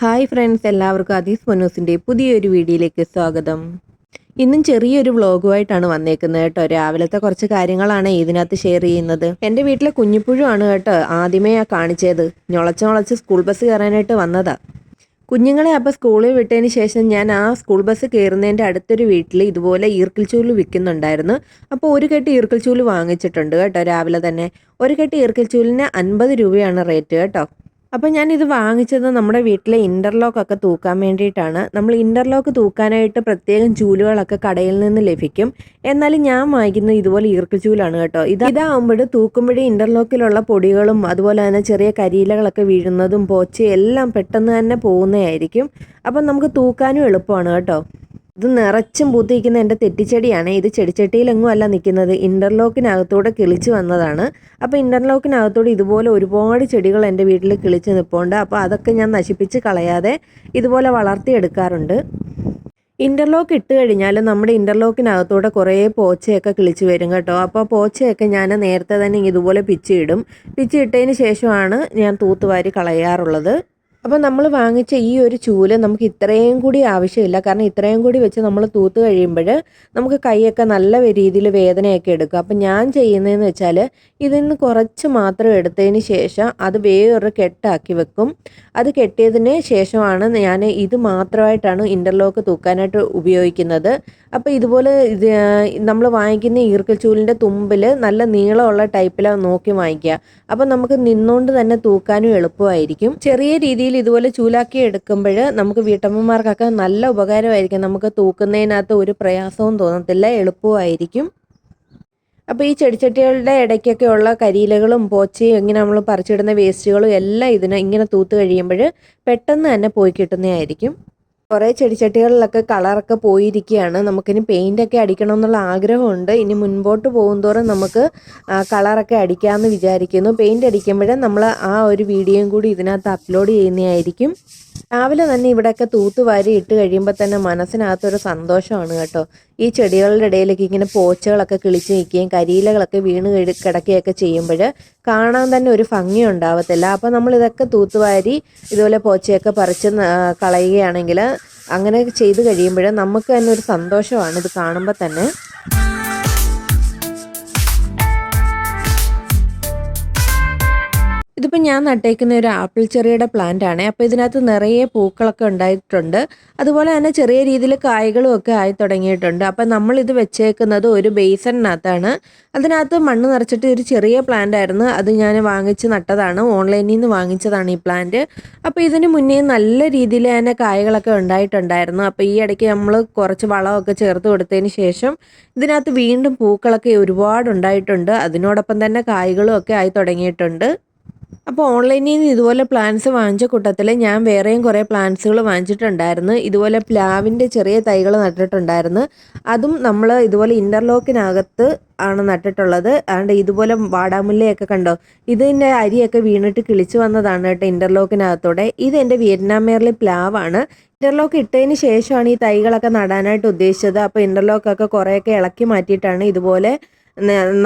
Hi friends എല്ലാവർക്കും അതീസ് മനോസിന്റെ പുതിയൊരു വീഡിയോയിലേക്ക് സ്വാഗതം. ഇന്നും ചെറിയൊരു വ്ളോഗുമായിട്ടാണ് വന്നേക്കുന്നത് കേട്ടോ. രാവിലത്തെ കുറച്ച് കാര്യങ്ങളാണ് ഇതിനകത്ത് ഷെയർ ചെയ്യുന്നത്. എന്റെ വീട്ടിലെ കുഞ്ഞിപ്പുഴുവാണ് കേട്ടോ ആദ്യമേ കാണിച്ചത്. ഞൊളച്ച് ഞൊളച്ച് സ്കൂൾ ബസ് കയറാനായിട്ട് വന്നതാ. കുഞ്ഞുങ്ങളെ അപ്പോൾ സ്കൂളിൽ വിട്ടതിന് ശേഷം ഞാൻ ആ സ്കൂൾ ബസ് കയറുന്നതിന്റെ അടുത്തൊരു വീട്ടിൽ ഇതുപോലെ ഈർക്കിൽ ചൂൽ വിൽക്കുന്നുണ്ടായിരുന്നു. അപ്പോൾ ഒരു കെട്ട് ഈർക്കിൽ ചൂൽ വാങ്ങിച്ചിട്ടുണ്ട് കേട്ടോ രാവിലെ തന്നെ. ഒരു കെട്ട് ഈർക്കിൽ ചൂലിന് അൻപത് രൂപയാണ് റേറ്റ് കേട്ടോ. അപ്പോൾ ഞാനിത് വാങ്ങിച്ചത് നമ്മുടെ വീട്ടിലെ ഇന്റർലോക്ക് ഒക്കെ തൂക്കാൻ വേണ്ടിയിട്ടാണ്. നമ്മൾ ഇന്റർലോക്ക് തൂക്കാനായിട്ട് പ്രത്യേകം ചൂലുകളൊക്കെ കടയിൽ നിന്ന് ലഭിക്കും. എന്നാലും ഞാൻ വാങ്ങിക്കുന്നത് ഇതുപോലെ ഈർക്കിൽ ചൂലാണ് കേട്ടോ. ഇത് ഇതാകുമ്പോൾ തൂക്കുമ്പോഴേ ഇന്റർലോക്കിലുള്ള പൊടികളും അതുപോലെ തന്നെ ചെറിയ കരിയിലകളൊക്കെ വീഴുന്നതും പോച്ചയും എല്ലാം പെട്ടെന്ന് തന്നെ പോകുന്നതായിരിക്കും. അപ്പം നമുക്ക് തൂക്കാനും എളുപ്പമാണ് കേട്ടോ. ഇത് നിറച്ചും പൂത്തിരിക്കുന്ന എന്റെ തെറ്റിച്ചെടിയാണ്. ഇത് ചെടിച്ചട്ടിയിലെങ്ങും അല്ല നിൽക്കുന്നത്. ഇന്റർലോക്കിനകത്തൂടെ കിളിച്ച് വന്നതാണ്. അപ്പോൾ ഇന്റർലോക്കിനകത്തൂടെ ഇതുപോലെ ഒരുപാട് ചെടികൾ എന്റെ വീട്ടിൽ കിളിച്ച് നിൽപ്പുണ്ട്. അപ്പോൾ അതൊക്കെ ഞാൻ നശിപ്പിച്ച് കളയാതെ ഇതുപോലെ വളർത്തിയെടുക്കാറുണ്ട്. ഇന്റർലോക്ക് ഇട്ട് കഴിഞ്ഞാൽ നമ്മുടെ ഇന്റർലോക്കിനകത്തൂടെ കുറേ പോച്ചയൊക്കെ കിളിച്ച് വരും കേട്ടോ. അപ്പോൾ പോച്ചയൊക്കെ ഞാൻ നേരത്തെ തന്നെ ഇതുപോലെ പിച്ചിയിടും. പിച്ചിയിട്ടതിന് ശേഷമാണ് ഞാൻ തൂത്തുവാരി കളയാറുള്ളത്. അപ്പോൾ നമ്മൾ വാങ്ങിച്ച ഈ ഒരു ചൂൽ നമുക്ക് ഇത്രയും കൂടി ആവശ്യമില്ല. കാരണം ഇത്രയും കൂടി വെച്ച് നമ്മൾ തൂത്ത് കഴിയുമ്പോൾ നമുക്ക് കൈയൊക്കെ നല്ല രീതിയിൽ വേദനയൊക്കെ എടുക്കും. അപ്പോൾ ഞാൻ ചെയ്യുന്നതെന്ന് വെച്ചാൽ ഇതിൽ നിന്ന് കുറച്ച് മാത്രം എടുത്തതിന് ശേഷം അത് വേറൊരു കെട്ടാക്കി വെക്കും. അത് കെട്ടിയതിന് ശേഷമാണ് ഞാൻ ഇത് മാത്രമായിട്ടാണ് ഇന്റർലോക്ക് തൂക്കാനായിട്ട് ഉപയോഗിക്കുന്നത്. അപ്പോൾ ഇതുപോലെ ഇത് നമ്മൾ വാങ്ങിക്കുന്ന ഈർക്കൽ ചൂലിന്റെ തുമ്പിൽ നല്ല നീളമുള്ള ടൈപ്പിലാണ് നോക്കി വാങ്ങിക്കുക. അപ്പോൾ നമുക്ക് നിന്നുകൊണ്ട് തന്നെ തൂക്കാനും എളുപ്പമായിരിക്കും. ചെറിയ രീതിയിൽ ഇതുപോലെ ചൂലാക്കി എടുക്കുമ്പോൾ നമുക്ക് വീട്ടമ്മമാർക്കൊക്കെ നല്ല ഉപകാരമായിരിക്കും. നമുക്ക് തൂക്കുന്നതിനകത്ത് ഒരു പ്രയാസവും തോന്നത്തില്ല എളുപ്പമായിരിക്കും അപ്പോൾ ഈ ചെടിച്ചട്ടികളുടെ ഇടയ്ക്കൊക്കെ ഉള്ള കരിയിലകളും പോച്ചയും ഇങ്ങനെ നമ്മൾ പറിച്ചിടുന്ന വേസ്റ്റുകളും എല്ലാം ഇതിന് ഇങ്ങനെ തൂത്ത് കഴിയുമ്പോൾ പെട്ടെന്ന് തന്നെ പോയി കിട്ടുന്നതായിരിക്കും. കുറേ ചെടിച്ചട്ടികളിലൊക്കെ കളറൊക്കെ പോയിരിക്കുകയാണ്. നമുക്കിനി പെയിന്റൊക്കെ അടിക്കണം എന്നുള്ള ആഗ്രഹമുണ്ട്. ഇനി മുൻപോട്ട് പോകുന്തോറും നമുക്ക് കളറൊക്കെ അടിക്കാമെന്ന് വിചാരിക്കുന്നു. പെയിന്റ് അടിക്കുമ്പോഴേ നമ്മൾ ആ ഒരു വീഡിയോയും കൂടി ഇതിനകത്ത് അപ്ലോഡ് ചെയ്യുന്നതായിരിക്കും. രാവിലെ തന്നെ ഇവിടെയൊക്കെ തൂത്തുവാരി ഇട്ട് കഴിയുമ്പോൾ തന്നെ മനസ്സിനകത്തൊരു സന്തോഷമാണ് കേട്ടോ. ഈ ചെടികളുടെ ഇടയിലേക്ക് ഇങ്ങനെ പോച്ചകളൊക്കെ കിളിച്ച് നിൽക്കുകയും കരിയിലകളൊക്കെ വീണ് കിടക്കുകയൊക്കെ ചെയ്യുമ്പോൾ കാണാൻ തന്നെ ഒരു ഭംഗി ഉണ്ടാവത്തില്ല. അപ്പോൾ നമ്മൾ ഇതൊക്കെ തൂത്തുവാരി ഇതുപോലെ പോച്ചയൊക്കെ പറിച്ച് കളയുകയാണെങ്കിൽ അങ്ങനെ ചെയ്ത് കഴിയുമ്പോൾ നമുക്ക് തന്നെ ഒരു സന്തോഷമാണ് ഇത് കാണുമ്പോൾ തന്നെ. ഇതിപ്പോൾ ഞാൻ നട്ടേക്കുന്ന ഒരു ആപ്പിൾ ചെറിയുടെ പ്ലാന്റ് ആണ്. അപ്പോൾ ഇതിനകത്ത് നിറയെ പൂക്കളൊക്കെ ഉണ്ടായിട്ടുണ്ട്. അതുപോലെ തന്നെ ചെറിയ രീതിയിൽ കായ്കളും ഒക്കെ ആയി തുടങ്ങിയിട്ടുണ്ട്. അപ്പോൾ നമ്മൾ ഇത് വെച്ചേക്കുന്നത് ഒരു ബേസണിനകത്താണ് അതിനകത്ത് മണ്ണ് നിറച്ചിട്ട് ഒരു ചെറിയ പ്ലാന്റ് ആയിരുന്നു. അത് ഞാൻ വാങ്ങിച്ച് നട്ടതാണ്. ഓൺലൈനിൽ നിന്ന് വാങ്ങിച്ചതാണ് ഈ പ്ലാന്റ് അപ്പോൾ ഇതിന് മുന്നേ നല്ല രീതിയിൽ തന്നെ കായകളൊക്കെ ഉണ്ടായിട്ടുണ്ടായിരുന്നു. അപ്പോൾ ഈ ഇടയ്ക്ക് നമ്മൾ കുറച്ച് വളമൊക്കെ ചേർത്ത് കൊടുത്തതിന് ശേഷം ഇതിനകത്ത് വീണ്ടും പൂക്കളൊക്കെ ഒരുപാട് ഉണ്ടായിട്ടുണ്ട് അതിനോടൊപ്പം തന്നെ കായ്കളും ഒക്കെ ആയി തുടങ്ങിയിട്ടുണ്ട്. അപ്പോൾ ഓൺലൈനിൽ നിന്ന് ഇതുപോലെ പ്ലാന്റ്സ് വാങ്ങിച്ച കൂട്ടത്തിൽ ഞാൻ വേറെയും കുറേ പ്ലാന്റ്സുകൾ വാങ്ങിച്ചിട്ടുണ്ടായിരുന്നു. ഇതുപോലെ പ്ലാവിന്റെ ചെറിയ തൈകൾ നട്ടിട്ടുണ്ടായിരുന്നു. അതും നമ്മൾ ഇതുപോലെ ഇന്റർലോക്കിനകത്ത് ആണ് നട്ടിട്ടുള്ളത്. അതുകൊണ്ട് ഇതുപോലെ വാടാമുല്ലയൊക്കെ കണ്ടോ? ഇതിന്റെ അരിയൊക്കെ വീണിട്ട് കിളിച്ചു വന്നതാണ് കേട്ടോ ഇന്റർലോക്കിനകത്തോടെ ഇത് എന്റെ വിയറ്റ്നാം മേറിലെ പ്ലാവാണ്. ഇന്റർലോക്ക് ഇട്ടതിന് ശേഷമാണ് ഈ തൈകളൊക്കെ നടാനായിട്ട് ഉദ്ദേശിച്ചത്. അപ്പോൾ ഇന്റർലോക്കൊക്കെ കുറേയൊക്കെ ഇളക്കി മാറ്റിയിട്ടാണ് ഇതുപോലെ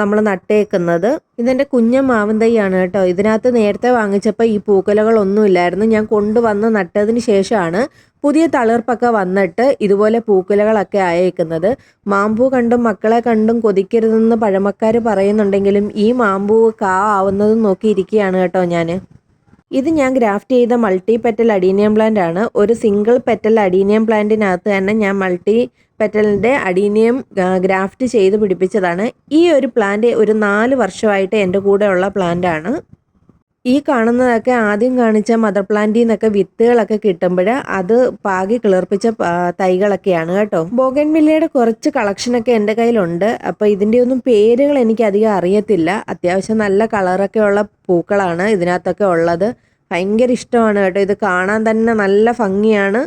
നമ്മൾ നട്ടേക്കുന്നത്. ഇതെന്റെ കുഞ്ഞ മാവൻ തൈയാണ് കേട്ടോ. ഇതിനകത്ത് നേരത്തെ വാങ്ങിച്ചപ്പോൾ ഈ പൂക്കലകളൊന്നും ഇല്ലായിരുന്നു ഞാൻ കൊണ്ടുവന്ന് നട്ടതിന് ശേഷമാണ് പുതിയ തളിർപ്പൊക്കെ വന്നിട്ട് ഇതുപോലെ പൂക്കുലകളൊക്കെ അയക്കുന്നത് മാമ്പൂ കണ്ടും മക്കളെ കണ്ടും കൊതിക്കരുതെന്ന് പഴമക്കാർ പറയുന്നുണ്ടെങ്കിലും ഈ മാമ്പൂ കാ ആവുന്നതും നോക്കിയിരിക്കുകയാണ് കേട്ടോ ഞാൻ ഇത് ഞാൻ ഗ്രാഫ്റ്റ് ചെയ്ത മൾട്ടി പെറ്റൽ അഡീനിയം പ്ലാന്റ് ആണ്. ഒരു സിംഗിൾ പെറ്റൽ അഡീനിയം പ്ലാന്റിനകത്ത് തന്നെ ഞാൻ മൾട്ടി പെറ്റലിന്റെ അഡീനിയം ഗ്രാഫ്റ്റ് ചെയ്ത് പിടിപ്പിച്ചതാണ്. ഈ ഒരു പ്ലാന്റ് ഒരു നാല് വർഷമായിട്ട് എന്റെ കൂടെയുള്ള പ്ലാന്റ് ആണ്. ഈ കാണുന്നതൊക്കെ ആദ്യം കാണിച്ച മദർ പ്ലാന്റിൽ നിന്നൊക്കെ വിത്തുകളൊക്കെ കിട്ടുമ്പോൾ അത് പാകി കിളിർപ്പിച്ച തൈകളൊക്കെയാണ് കേട്ടോ. ബോഗൻവില്ലയുടെ കുറച്ച് കളക്ഷനൊക്കെ എന്റെ കയ്യിലുണ്ട്. അപ്പോൾ ഇതിന്റെ ഒന്നും പേരുകൾ എനിക്ക് അധികം അറിയത്തില്ല. അത്യാവശ്യം നല്ല കളറൊക്കെ ഉള്ള പൂക്കളാണ് ഇതിനകത്തൊക്കെ ഉള്ളത്. ഭയങ്കര ഇഷ്ടമാണ് കേട്ടോ. ഇത് കാണാൻ തന്നെ നല്ല ഭംഗിയാണ്.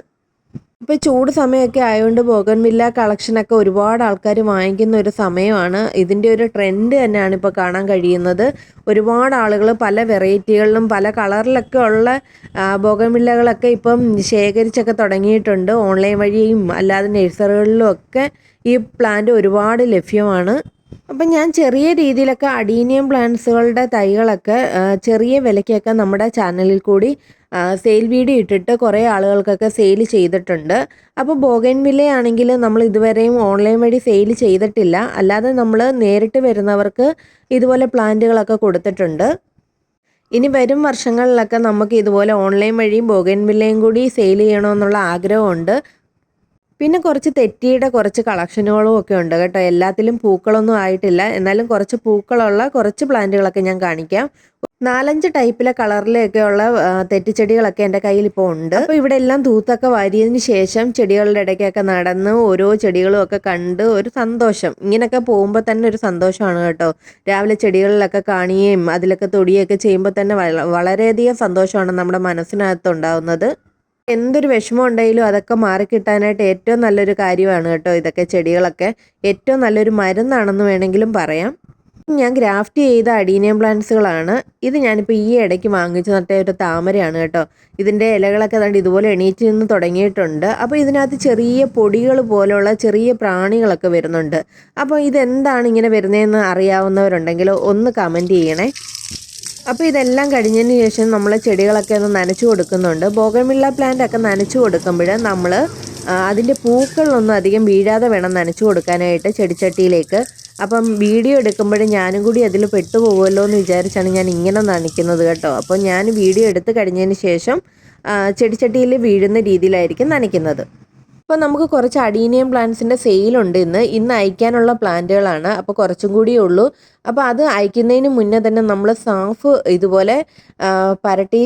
ഇപ്പോൾ ചൂട് സമയമൊക്കെ ആയതുകൊണ്ട് ബോഗൻവില്ല കളക്ഷനൊക്കെ ഒരുപാട് ആൾക്കാർ വാങ്ങിക്കുന്ന ഒരു സമയമാണ്. ഇതിന്റെ ഒരു ട്രെൻഡ് തന്നെയാണ് ഇപ്പോൾ കാണാൻ കഴിയുന്നത്. ഒരുപാട് ആളുകൾ പല വെറൈറ്റികളിലും പല കളറിലൊക്കെ ഉള്ള ബോഗൻവില്ലകളൊക്കെ ഇപ്പം ശേഖരിച്ചൊക്കെ തുടങ്ങിയിട്ടുണ്ട്. ഓൺലൈൻ വഴിയും അല്ലാതെ നഴ്സറികളിലും ഒക്കെ ഈ പ്ലാന്റ് ഒരുപാട് ലഭ്യമാണ്. അപ്പം ഞാൻ ചെറിയ രീതിയിലൊക്കെ അഡീനിയം പ്ലാന്റ്സുകളുടെ തൈകളൊക്കെ ചെറിയ വിലയ്ക്കൊക്കെ നമ്മുടെ ചാനലിൽ കൂടി സെയിൽ വീഡിയോ ഇട്ടിട്ട് കുറേ ആളുകൾക്കൊക്കെ സെയിൽ ചെയ്തിട്ടുണ്ട്. അപ്പോൾ ബോഗൻ ആണെങ്കിൽ നമ്മൾ ഇതുവരെയും ഓൺലൈൻ വഴി സെയിൽ ചെയ്തിട്ടില്ല. അല്ലാതെ നമ്മൾ നേരിട്ട് വരുന്നവർക്ക് ഇതുപോലെ പ്ലാന്റുകളൊക്കെ കൊടുത്തിട്ടുണ്ട്. ഇനി വരും വർഷങ്ങളിലൊക്കെ നമുക്ക് ഇതുപോലെ ഓൺലൈൻ വഴിയും ബോഗൻ വില്ലയും കൂടി സെയിൽ ചെയ്യണമെന്നുള്ള ആഗ്രഹമുണ്ട്. പിന്നെ കുറച്ച് തെറ്റിയുടെ കുറച്ച് കളക്ഷനുകളും ഒക്കെ ഉണ്ട് കേട്ടോ. എല്ലാത്തിലും പൂക്കളൊന്നും ആയിട്ടില്ല. എന്നാലും കുറച്ച് പൂക്കളുള്ള കുറച്ച് പ്ലാന്റുകളൊക്കെ ഞാൻ കാണിക്കാം. നാലഞ്ച് ടൈപ്പിലെ കളറിലൊക്കെ ഉള്ള തെറ്റിച്ചെടികളൊക്കെ എന്റെ കയ്യിൽ ഇപ്പോൾ ഉണ്ട്. അപ്പോൾ ഇവിടെ എല്ലാം തൂത്തൊക്കെ വാരിയതിന് ശേഷം ചെടികളുടെ ഇടയ്ക്കൊക്കെ നടന്ന് ഓരോ ചെടികളും ഒക്കെ കണ്ട് ഒരു സന്തോഷം. ഇങ്ങനെയൊക്കെ പോകുമ്പോൾ തന്നെ ഒരു സന്തോഷമാണ് കേട്ടോ. രാവിലെ ചെടികളിലൊക്കെ കാണുകയും അതിലൊക്കെ തൊടിയൊക്കെ ചെയ്യുമ്പോൾ തന്നെ വള- വളരെയധികം സന്തോഷമാണ് നമ്മുടെ മനസ്സിനകത്ത് എന്തൊരു വിഷമം ഉണ്ടെങ്കിലും അതൊക്കെ മാറിക്കിട്ടാനായിട്ട് ഏറ്റവും നല്ലൊരു കാര്യമാണ് കേട്ടോ ഇതൊക്കെ ചെടികളൊക്കെ. ഏറ്റവും നല്ലൊരു മരുന്നാണെന്ന് വേണമെങ്കിലും പറയാം. ഞാൻ ഗ്രാഫ്റ്റ് ചെയ്ത അഡീനിയം പ്ലാന്റ്സുകളാണ്. ഇത് ഞാനിപ്പോൾ ഈ ഇടയ്ക്ക് വാങ്ങിച്ചു നട്ട ഒരു താമരയാണ് കേട്ടോ. ഇതിന്റെ ഇലകളൊക്കെ കണ്ട് ഇതുപോലെ എണീറ്റ് നിന്ന് തുടങ്ങിയിട്ടുണ്ട്. അപ്പോൾ ഇതിനകത്ത് ചെറിയ പൊടികൾ പോലെയുള്ള ചെറിയ പ്രാണികളൊക്കെ വരുന്നുണ്ട്. അപ്പോൾ ഇതെന്താണ് ഇങ്ങനെ വരുന്നതെന്ന് അറിയാവുന്നവരുണ്ടെങ്കിൽ ഒന്ന് കമന്റ് ചെയ്യണേ. അപ്പോൾ ഇതെല്ലാം കഴിഞ്ഞതിന് ശേഷം നമ്മൾ ചെടികളൊക്കെ ഒന്ന് നനച്ചു കൊടുക്കുന്നുണ്ട്. ബോഗമില്ല പ്ലാന്റ് ഒക്കെ നനച്ചു കൊടുക്കുമ്പോൾ നമ്മൾ അതിന്റെ പൂക്കളൊന്നും അധികം വീഴാതെ വേണം നനച്ചു കൊടുക്കാനായിട്ട് ചെടിച്ചട്ടിയിലേക്ക്. അപ്പം വീഡിയോ എടുക്കുമ്പോൾ ഞാനും കൂടി അതിൽ പെട്ടുപോകുമല്ലോ എന്ന് വിചാരിച്ചാണ് ഞാൻ ഇങ്ങനെ നനയ്ക്കുന്നത് കേട്ടോ. അപ്പോൾ ഞാൻ വീഡിയോ എടുത്ത് കഴിഞ്ഞതിന് ശേഷം ചെടിച്ചട്ടിയിൽ വീഴുന്ന രീതിയിലായിരിക്കും നനയ്ക്കുന്നത്. അപ്പോൾ നമുക്ക് കുറച്ച് അഡീനിയം പ്ലാന്റ്സിന്റെ സെയിലുണ്ട് ഇന്ന്. ഇന്ന് അയക്കാനുള്ള പ്ലാന്റുകളാണ്. അപ്പോൾ കുറച്ചും കൂടിയേ ഉള്ളൂ. അപ്പോൾ അത് അയക്കുന്നതിന് മുന്നേ തന്നെ നമ്മൾ സാഫ് ഇതുപോലെ പരട്ടി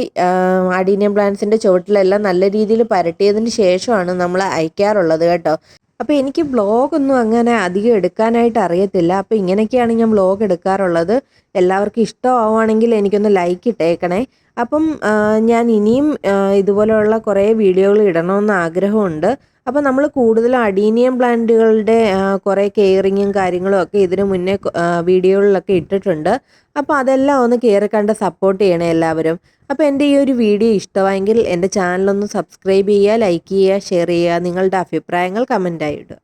അഡീനിയം പ്ലാന്റ്സിന്റെ ചുവട്ടിലെല്ലാം നല്ല രീതിയിൽ പരട്ടിയതിന് ശേഷമാണ് നമ്മൾ അയക്കാറുള്ളത് കേട്ടോ. അപ്പോൾ എനിക്ക് ബ്ലോഗൊന്നും അങ്ങനെ അധികം എടുക്കാനായിട്ട് അറിയത്തില്ല. അപ്പോൾ ഇങ്ങനെയൊക്കെയാണ് ഞാൻ ബ്ലോഗ് എടുക്കാറുള്ളത്. എല്ലാവർക്കും ഇഷ്ടമാവുകയാണെങ്കിൽ എനിക്കൊന്ന് ലൈക്ക് ഇട്ടേക്കണേ. അപ്പം ഞാൻ ഇനിയും ഇതുപോലെയുള്ള കുറേ വീഡിയോകൾ ഇടണമെന്ന് ആഗ്രഹമുണ്ട്. അപ്പോൾ നമ്മൾ കൂടുതൽ അഡീനിയം പ്ലാന്റുകളുടെ കുറേ കെയറിങ്ങും കാര്യങ്ങളും ഒക്കെ ഇതിനു മുന്നേ വീഡിയോകളിലൊക്കെ ഇട്ടിട്ടുണ്ട്. അപ്പോൾ അതെല്ലാം ഒന്ന് കെയർ കണ്ട് സപ്പോർട്ട് ചെയ്യണേ എല്ലാവരും. അപ്പോൾ എന്റെ ഈ ഒരു വീഡിയോ ഇഷ്ടമായെങ്കിൽ എന്റെ ചാനലൊന്ന് സബ്സ്ക്രൈബ് ചെയ്യുക ലൈക്ക് ചെയ്യുക ഷെയർ ചെയ്യുക നിങ്ങളുടെ അഭിപ്രായങ്ങൾ കമന്റായി ഇടുക.